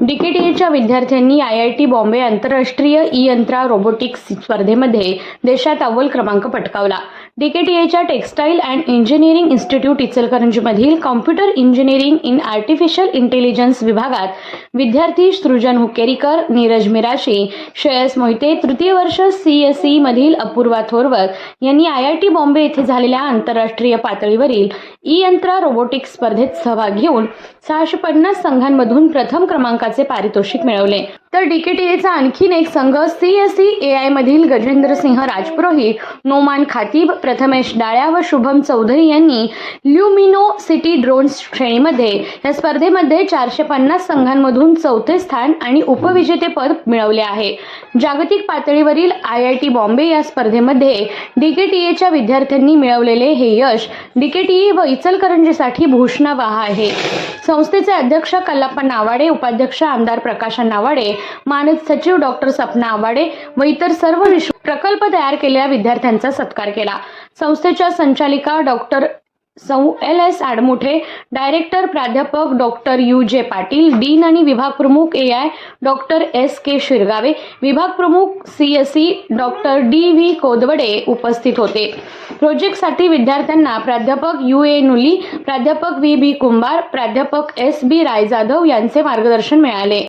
डीकेटीएच्या विद्यार्थ्यांनी I I T Bombay आंतरराष्ट्रीय E यंत्रा रोबोटिक्स स्पर्धेमध्ये देशात अव्वल क्रमांक पटकावला. डीकेटीएच्या textile and engineering institute इचलकरंजीमधील computer engineering in artificial intelligence विभागात विद्यार्थी सृजन हुकेरीकर नीरज मिराशी श्रेयस मोहिते तृतीय वर्ष सी एस ई मधील अपूर्वा थोरवत यांनी आय आय टी बॉम्बे येथे झालेल्या आंतरराष्ट्रीय पातळीवरील ई यंत्रा रोबोटिक्स स्पर्धेत सहभाग घेऊन सहाशे पन्नास संघांमधून प्रथम क्रमांक क्रमांकाचे पारितोषिक मिळवले. तर डीकेटीएचा आणखीन एक संघ C S C A I मधील गजेंद्र सिंह राजपुरोहित नोमान खातीब प्रथमेश डाळ्या व शुभम चौधरी यांनी ल्युमिनो सिटी ड्रोन्स श्रेणीमध्ये या स्पर्धेमध्ये चारशे पन्नास संघांमधून चौथे स्थान आणि उपविजेतेपद मिळवले आहे. जागतिक पातळीवरील आय आय टी बॉम्बे या स्पर्धेमध्ये डीकेटीएच्या विद्यार्थ्यांनी मिळवलेले हे यश डीकेटीई व इचलकरंजीसाठी भूषणावाह आहे. संस्थेचे अध्यक्ष कल्लाप्पा नावाडे उपाध्यक्ष आमदार प्रकाश नावाडे मानद सचिव डॉक्टर सपना आवाडे व इतर सर्व विश्व प्रकल्प तयार केलेल्या विद्यार्थ्यांचा सत्कार केला. संस्थेच्या संचालिका डॉक्टर सौ एल एस आडमुठे डायरेक्टर प्राध्यापक doctor U J Patil dean आणि विभाग प्रमुख A I doctor S K Shirgave विभाग प्रमुख C S C doctor D V Kodwade उपस्थित होते. प्रोजेक्टसाठी विद्यार्थ्यांना प्राध्यापक यू ए नुली प्राध्यापक व्ही बी कुंभार प्राध्यापक एस बी राय जाधव यांचे मार्गदर्शन मिळाले.